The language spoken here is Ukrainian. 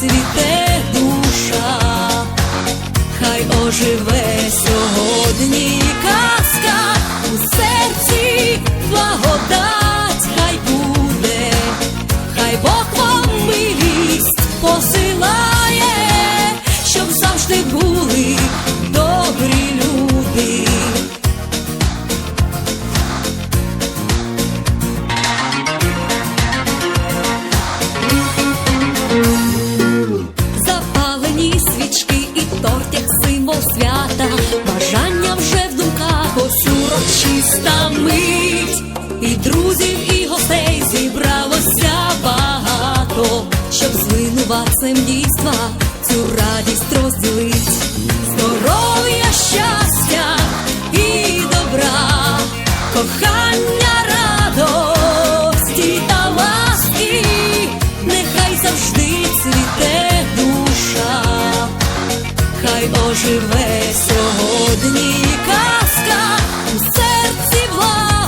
цвіте душа, хай оживе сьогодні казка у серці благодать. Винуватцем дійства цю радість розділить, здоров'я, щастя і добра, кохання, радості та ласки, нехай завжди цвіте душа, хай оживе